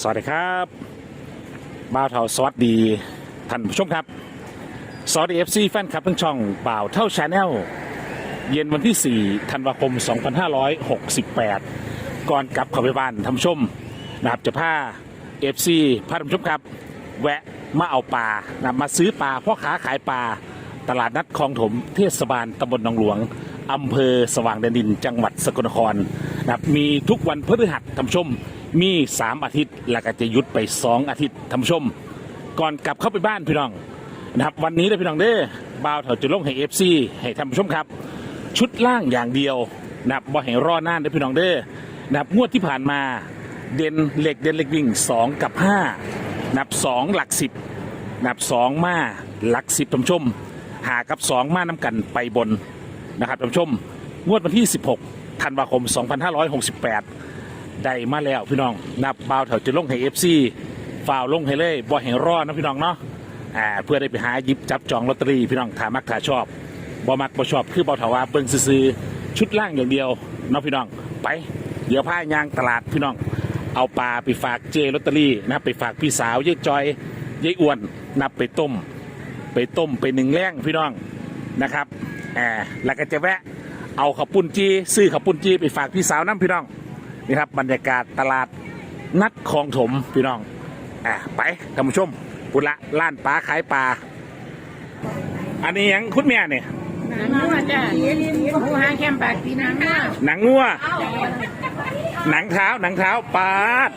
สวัสดีครับบ่าวเท่าสวัสดีท่านผู้ชมครับสวัสดีเอฟซีแฟนคลับทั้งช่องบ่าวเท่าชาแนลเย็นวันที่ 4 ธันวาคม 2568 ก่อนกลับเข้าไปบ้านท่านผู้ชมนะครับจะพาเอฟซีพาท่านผู้ชมครับ แวะมาเอาปลานะมาซื้อปลาพ่อค้าขายปลาตลาดนัดคลองถมเทศบาลตำบลหนองหลวงอำเภอสว่างแดนดิน จังหวัดสกลนครนะครับมีทุกวันพฤหัสท่านผู้ชม มี 3 อาทิตย์ แล้วก็จะหยุดไป 2 อาทิตย์ท่านผู้ชม ก่อนกลับเข้าไปบ้านพี่น้องนะครับวันนี้เลยพี่น้องเด้อบ่าวเถาจะลงให้เอฟซีให้ท่านผู้ชมครับ ชุดล่างอย่างเดียวนะครับบ่ให้รอหน้านเด้อพี่น้องเด้อนะครับงวดที่ผ่านมาเด่นเหล็กเด่นเหล็กวิ่ง 2 กับ 5 นับ 2 หลัก 10 นับ 2 มาหลัก 10ท่านผู้ชม หากับ 2 มาน้ำกันไปบนนะครับท่านผู้ชม งวดวันที่ 16ธันวาคม 2568 ได้มาแล้วพี่น้องนับบ่าวแถวจะลงให้เอฟซีฝ่าวลงให้เลยบ่ให้รอดนะพี่น้องเนาะอ่าเพื่อได้ไปหาหยิบจับจองลอตเตอรี่พี่น้องถามักถาชอบบ่มักบ่ชอบคือบ่าถาว่าเบิ่งซื้อชุดล่างอย่างเดียวเนาะพี่น้องไป เดี๋ยวพายางตลาดพี่น้อง เอาปลาไปฝากเจลอตเตอรี่นะไปฝากพี่สาวยายจอยยายอ้วนนับไปต้ม ไปต้มไปหนึ่งแรงพี่น้องนะครับแอบแล้วก็จะแวะเอาข้าวปุ้นจีซื้อข้าวปุ้นจีไปฝากพี่สาวน้ำพี่น้อง นี่ครับบรรยากาศตลาดนัดคลองถมพี่น้อง อะไปท่านผู้ชมปุระล้านปลาขายปลา อันนี้ยังคุณแม่เนี่ยหนังงัวจ้ะหูหางแคมปากปีหนังงัวหนังงัว หนังเท้าหนังเท้าปลาด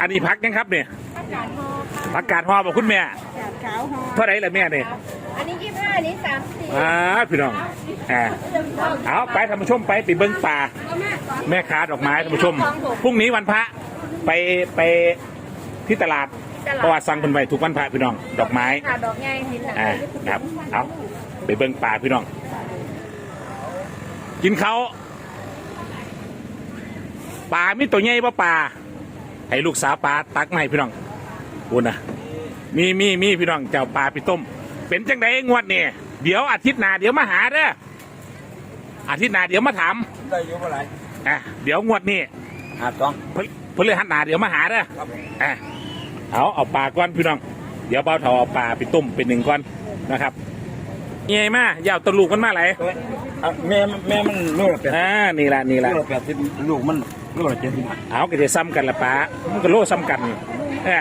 อันนี้พักยังครับเนี่ยผักกาดหอบอกคุณแม่ขาวหอเท่าไหร่ละแม่เนี่ย อันนี้ยี่ห้าอันนี้สามสิบอ่าพี่น้องอ่าเอาไปท่านผู้ชมไปไปเบิ้งป่า แม่ค้าดอกไม้ท่านผู้ชมพรุ่งนี้วันพระไปไปที่ตลาดเพราะว่าสั่งคนไปทุกวันพระพี่น้อง ดอกไม้ค่ะดอกใหญ่หินหนังอ่าครับเอาไปเบิ้งป่าพี่น้อง กินเขาวปลามีตัวใหญ่ปะปลาให้ลูกสาวปลาตักมาให้พี่น้องคุนะมีมีมีพี่น้องเจ้าปลาไปต้ม เป็นจังไดงวดนี่เดี๋ยวอาทิตย์หน้าเดี๋ยวมาหาเด้ออาทิตย์หน้าเดี๋ยวมาถามได้อยู่เมื่อไหร่อะเดี๋ยวงวดนี้หาสองพฤพฤหัสหน้าเดี๋ยวมาหาเด้อครับผมอะเอาเอาปลาก้อนพี่น้อง เดี๋ยวเบาเถาเอาปลาไปต้มเป็นหนึ่งก้อนนะครับเงี้ยมาอย่าเอาตะลูกมันมาไหลอะแม่แม่มันลูกละแปดอ่านี่ละนี่ลูละกละแปดสิบลูกมันลูกละเจ็ดสิบเอาก็จะซ้ำกันละปลามันก็โลซ้ำกันนี่อ่า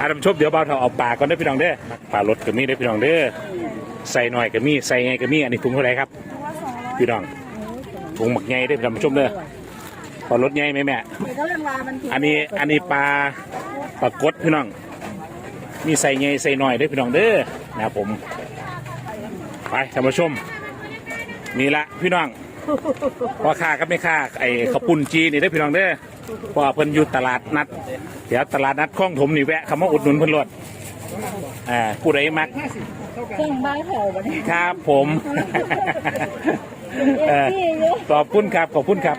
อาดมชบเดี๋ยวเบาเถาเอาปลาก่อนได้อพี่น้องเด้อปลารสก็มีได้อพี่น้องเด้อใส่หน่อยก็มีใส่ไงก็มีอันนี้ถุงเท่าไหรครับพี่น้องถุงหมักไงได้อพี่น้องชมเด้อปลารสไงไหมแม่เขาเรียกว่ามันอันนี้อันนี้ปลาปลากดพี่น้อง มีใส่ไงใส่หน่อยได้อพี่น้องเด้อนะครับผม ไปท่านผู้ชมนี่ละพี่น้องพอค่าก็ไม่ค่าไอ้ข้าวปุ้นจีนี่ได้อพี่น้องเด้อ เพราะว่าเพิ่นอยู่ตลาดนัด เดี๋ยวตลาดนัดคลองถมนี่แวะคำว่าอุดหนุนเพิ่นรดอ่าผู้ใดมักเครื่องบ้านแถววันนี้ครับผม เอ่อขอบคุณครับขอบคุณครับ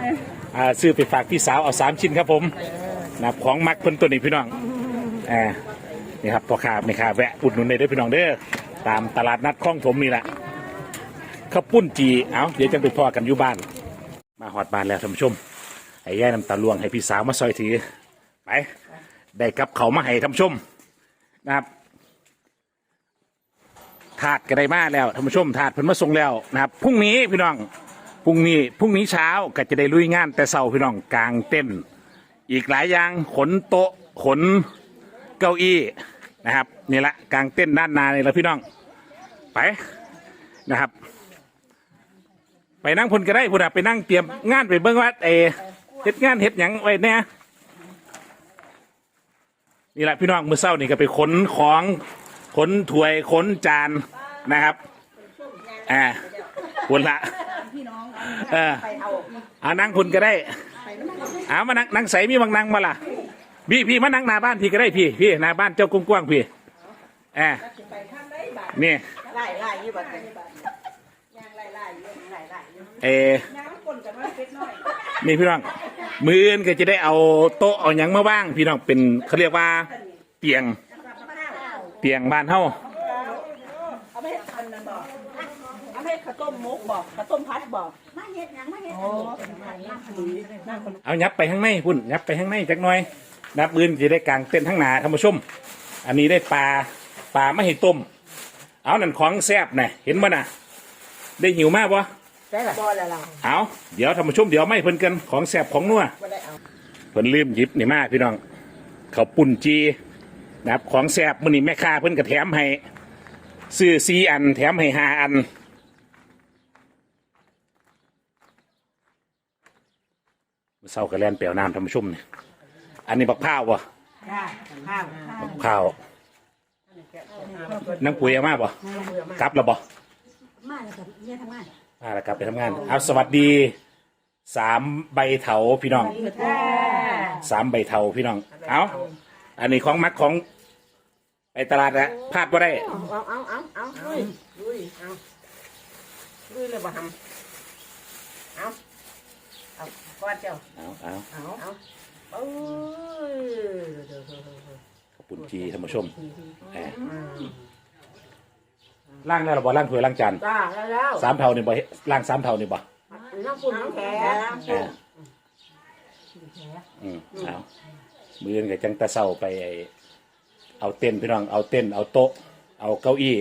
อ่าซื้อไปฝากพี่สาวเอาสามชิ้นครับผมนะครับของมักเพิ่นตัวนี้พี่น้องอ่านี่ครับพ่อค้าแม่ค้าแวะอุดหนุนได้เด้อพี่น้องเด้อตามตลาดนัดคลองถมนี่แหละข้าวปุ้นจี เอาเดี๋ยวจะไปพอกันอยู่บ้าน มาหอดบ้านแล้วท่านผู้ชม ให้ย่ายน้ำตาลวงให้พี่สาวมาซอยถือไป ได้กับเขามาให้ท่านผู้ชมนะครับถาดก็ได้มาแล้วท่านผู้ชมถาดเพิ่นมาส่งแล้วนะครับพรุ่งนี้พี่น้องพรุ่งนี้พรุ่งนี้เช้าก็จะได้ลุยงานแต่เช้าพี่น้องกลางเต้น อีกหลายอย่างขนโต๊ะขนเก้าอี้นะครับนี่ละกลางเต้นด้านหนานี่ละพี่น้อง ไปนะครับ ไปนั่งพนก็ได้พุ่นอะไปนั่งเตรียมงานไปเบิ่งว่าเอ เฮ็ดงานเฮ็ดหยังไว้เนี่ยนี่แหละพี่น้องมือเศร้านี่ก็ไปขนของขนถ้วยขนจานนะครับอ่าคุณละเออเอานั่งคุณก็ได้เอามานั่งนั่งใส่มีบางนั่งมาล่ะพี่พี่มานั่งหน้าบ้านพี่ก็ได้พี่พี่หน้าบ้านเจ้ากว้างๆพี่แอบนี่ไล่ไล่ยี่บัดย่างไล่ไล่ยี่ไล่ไล่ยี่เอ อน้ำคนกับมันเป็ดน้อยนี่พี่น้อง มืออื่นก็จะได้เอาโต๊ะเอาหยังมาว่าง พี่น้องเป็นเขาเรียกว่าเตียงเตียงบ้านเฮาเอาไปเห็ดพันนั่นบอกเอาไปเห็ดข้าวต้มมุกบอกข้าวต้มพัดบอกมาเฮ็ดหยังมาเฮ็ดโอ้นั่งดีนั่งคนเอายับไปข้างในพุ่นยับไปข้างในจักหน่อยนับมือนจะได้กลางเต้นทั้งหนาท่านผู้ชม อันนี้ได้ปลาปลาไม่ให้ต้ม เอานั่นของแซ่บน่ะเห็นบ่น่ะได้หิวมากวะ ได้ล่ะบ่แล้วล่ะเอาเดี๋ยวท่านผู้ชมเดี๋ยวไม่เพิ่นกันของแซ่บของนัวบ่ได้เอาเพิ่นลืมหยิบนี่มาพี่น้องเขาวปุ่นจีนะครับของแซ่บมื้อนี้แม่ค้าเพิ่นก็แถมให้ซื้อซีอัน แถมให้ห้าอันเศร้ากระแลนเปรียวน้ำท่านผู้ชมเนี่ยอันนี้บักพร้าวบ่ค่ะข้าวบักพร้าวนังปุ๋ยเอามาบ่กลับแล้วบ่มาแล้วก็เนี่ยทำงาน มาแล้วกลับไปทำงานเอาสวัสดีสามใบเถาพี่น้องสามใบเถาพี่น้องเอาอันนี้ของมักของไปตลาดนะพลาดบ่ได้ เอาเอาเอาเอาลุยลุยเอาลุยเลยบ่ทำเอาเอาก้อนเจ้าเอาเอาเอาเอาเอ้ยเดี๋ยวๆขอบคุณจีท่านผู้ชมแหมๆอืม ล่างแล้วเหราบ่ล่างถ้วยล่างจานจ้าแล้วแล้วสามเท่านี่บ่เฮ็ดล่างสามเท่านี่บ่น้ำปุ่นน้ำแข็งเอออืมเอามืออนกับจังตะเศร้าไปไอ้เอาเต้นพี่น้องเอาเต้นเอาโต๊ะ เอาเก้าอี้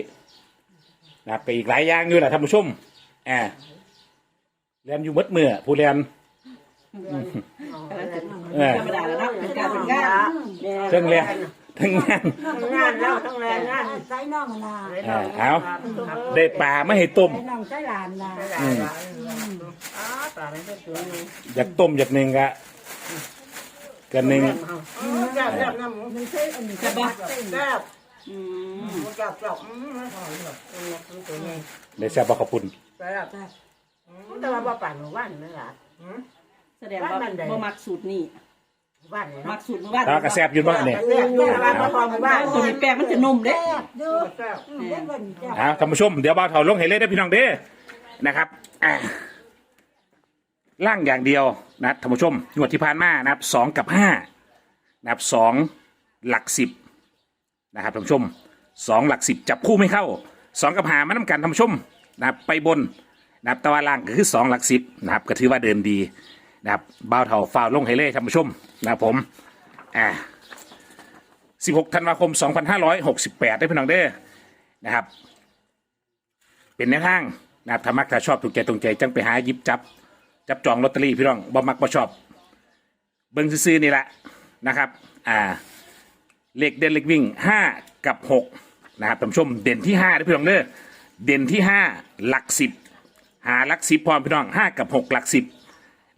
นะครับไปอีกหลายอย่างอยู่แหละท่านผู้ชมแอบเรียนอยู่มัดมือผู้เรียนเออธรรมดาแล้วเนาะเป็นการเป็นงานเทั้งเรียน ทั้งงาน ทั้งงานแล้วทั้งแรงงานใส่น้องลาเออเอา ได้ปลาไม่ให้ต้ม ใส่น้องใส่หลานลาอืมอ๋อปลาไม่ใช่ตัวนึงอยากต้มอยากหนึ่งกะกันหนึ่งแซ่บแซ่บน้ำหมูมันใส่อันนี้จะบอกแซ่บอืมแซ่บแซ่บอืมหอมเลยตัวนี้ได้แซ่บบ่ขอบคุณแซ่บแต่ว่าบ่ปั่นหมู่บ้านนั่นล่ะแสดงว่าบ่มักสูตรนี่ บ้านนี่มักสูตรว่าแล้วก็แซ่บอยืนบ่เนี่ยแซ่บอยู่บ้านบ่พอหมู่บ้านตัวนี้แป้งมันจะนุ่มเด้ดูแซ่บเล่นกันจ้ะเอาท่านผู้ชมเดี๋ยวบ่าวเถาลงให้เลยได้อพี่น้องเด้อนะครับอ่าล่างอย่างเดียวนะท่านผู้ชมงวดที่ผ่านมานะครับสองกับห้านะครับสองหลักสิบนะครับท่านผู้ชมสองหลักสิบจับคู่ไม่เข้าสองกับหามาน้ำกันท่านผู้ชมนะครับไปบนนะครับแต่ว่าล่างก็คือสองหลักสิบนะครับก็ถือว่าเดินดี นะครับบ่าวเถาฟาวลงให้เลยท่านผู้ชมนะครับผมอ่า16ธันวาคม 2568 ได้พี่น้องเด้อนะครับ เป็นแนวทางนะครับถ้ามักถ้าชอบถูกใจตรงใจจังไปหายิบจับ จับจองลอตเตอรี่พี่น้องบ่มักบ่ชอบ เบิ่งซื่อๆนี่แหละนะครับอ่าเลขเด่นเลขวิ่ง 5 กับ 6 นะครับท่านผู้ชมเด่นที่5ได้พี่น้องเด้อเด่นที่ 5 หลัก 10 หาหลัก 10 พร้อมพี่น้อง 5 กับ 6 หลัก 10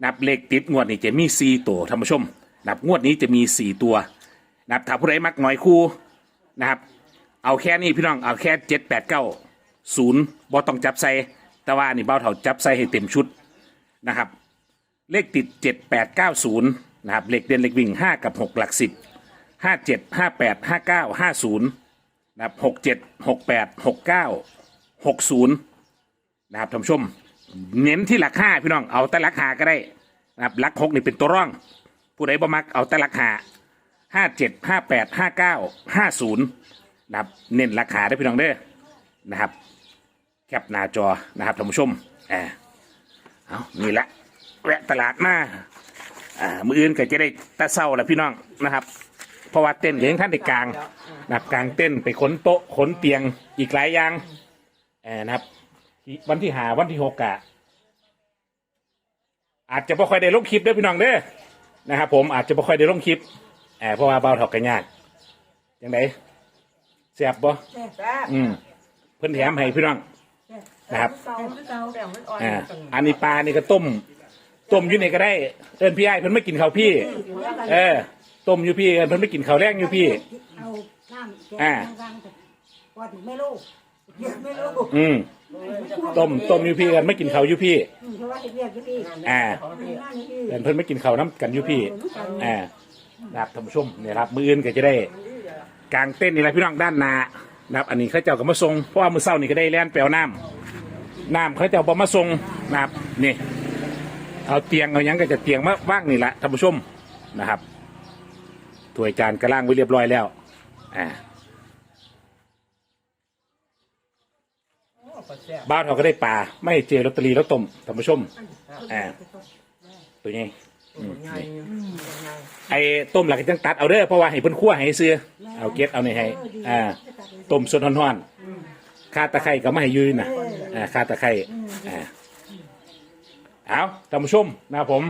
นับเลขติดงวดนี้จะมี4ตัวท่านผู้ชมนับงวดนี้จะมี4ตัวนับถ้าผู้ใดมักหน่อยคู่นะครับ เอาแค่นี้พี่น้องเอาแค่เจ็ดแปดเก้าศูนย์บอต้องจับใส่แต่ว่านี่เบ้าเถาจับใส่ให้เต็มชุดนะครับ เลขติดเจ็ดแปดเก้าศูนย์นะครับเลขเด่นเลขวิ่งห้ากับหกหลักสิบห้าเจ็ดห้าแปดห้าเก้าห้าศูนย์นะครับหกเจ็ดหกแปดหกเก้าหกศูนย์นะครับท่านผู้ชม เน้นที่หลักห้าพี่น้องเอาแต่หลักหาก็ได้นะครับหลักหกนี่เป็นตัวร่อง ผู้ใดบ่มักเอาแต่หลักหาห้าเจ็ดห้าแปดห้าเก้าห้าศูนย์นะครับเน้นราคาได้พี่น้องเด้อนะครับแคปหน้าจอนะครับท่านผู้ชมอ่าเอานี่ละแวะตลาดมาอ่ามืออื่นก็จะได้ตะเศร้าแล้วพี่น้องนะครับเพราะว่าเต้นเลี้ยงท่านในกลางนะครับกลางเต้นไปขนโต๊ะขนเตียงอีกหลายอย่างเออนะครับ วันที่หาวันที่หกอะ อาจจะไม่ค่อยได้ลงคลิปเด้อพี่น้องเด้อนะครับผมอาจจะไม่ค่อยได้ลงคลิปแอบเพราะว่าเบาเถอกกันยากยังไงเสียบบ่แซ่บอืมเพิ่นแถมให้พี่น้อง นะครับเก่าเก่าแป้งมันอ่อนอ่าอันนี้ปลานี่ก็ต้ม ต้มอยู่นี่ก็ได้เอินพี่ไอ้ายเพิ่นไม่กินข้าวพี่ เออต้มอยู่พี่เอิ้นเพิ่นไม่กินข้าวแรงอยู่พี่ เอาน้ำแกอ่างวางกับพอถึงไม่รู้ ไม่รู้อืมต้มต้มอยู่พี่เอิ้นไม่กินข้าวอยู่พี่ เพราะว่าเรียกพี่อ่า งานนี่เอิ้นเพิ่นไม่กินข้าวน้ำกันอยู่พี่อ่านะครับท่านผู้ชมเนี่ยครับ มืออื่นก็จะได้กางเต้นนี่แหละพี่น้องด้านหนานะครับ อันนี้เขาเจ้าก็มาส่งเพราะว่ามือเศร้านี่ก็ได้แล่นแปลวน้ำน้ำเขาเจ้าบอมาส่งนะครับนี่ เอาเตียงเอาหยังก็จะเตียงมาว่างนี่แหละท่านผู้ชมนะครับถ้วยจานกระล่างไว้เรียบร้อยแล้ว อ่า ก็แซ่ บบ้านเราก็ได้ปลาไม่เจลอตเตอรี่แล้วต้มท่านผู้ชมอ่าตัวนี้ตัวใหญ่ตัวใหญ่ไอ้ต้มหลักจังตัดเอาเด้อเพราะว่าให้เพิ่นคั่วให้ซื้อเอาเก็บเอาในให้อ่าต้มสดฮ้อนๆข้าตะไคร้ก็ไม่ให้ยืนน่ะอ่าข้าตะไคร้อ่าเอาท่านผู้ชมนะครับผม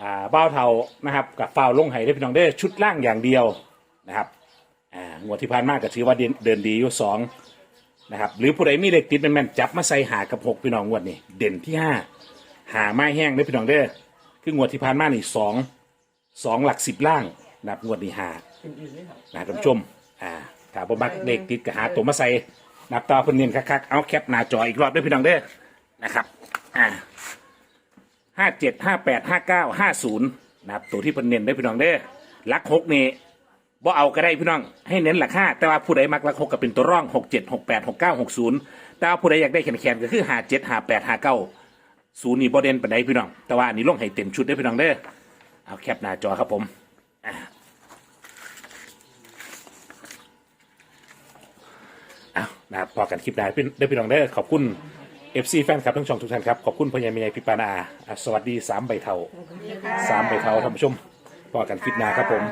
อ่าบ้าวเทานะครับ กับฟาวลงไห้ได้อพี่น้องเด้อชุดล่างอย่างเดียวนะครับอ่างวดที่ผ่านมาก็ถือว่าเดินเดินดีอยู่สอง นะครับหรือผู้ใดมีเลขติดแม่นๆจับมาใส่หากับหกพี่น้องงวดนี้เด่นที่ห้าหาไม้แห้งได้พี่น้องเด้อคืองวดที่ผ่านมานี่สองสองหลักสิบล่างนับงวดนี้หานะครับนะท่านผู้ชมอ่าถ้าบ่มักเลขติดก็หาตัวมาใส่นับต่อเพิ่นเนียนคักๆเอาแคปหน้าจออีกรอบด้วยพี่น้องเด้อนะครับอ่าห้าเจ็ดห้าแปดห้าเก้าห้าศูนย์นะครับตัวที่เพิ่นเน้นได้พี่น้องเด้อลักหกนี่ บ่เอาก็ได้พี่น้อง ให้เน้นหลักห้าแต่ว่าผู้ใดมักหลักหกก็เป็นตัวร่องหกเจ็ดหกแปดหกเก้าหกศูนย์แต่ว่าผู้ใดอยากได้แขนๆก็คือห้าเจ็ดห้าแปดห้าเก้าศูนย์นี่บ่เด่นปานใดพี่น้อง แต่ว่าอันนี้ลงให้เต็มชุดได้พี่น้องเด้อเอาแคปหน้าจอครับผมเอานะครับพอกันคลิปหน้าพี่ได้พี่น้องได้อขอบคุณ FC แฟนคลับทั้งช่องทุกท่านครับขอบคุณพญามีไอพิปานาสวัสดีสามใบเทาสามใบเทาท่านผู้ชมพอกันคลิปหน้าครับผม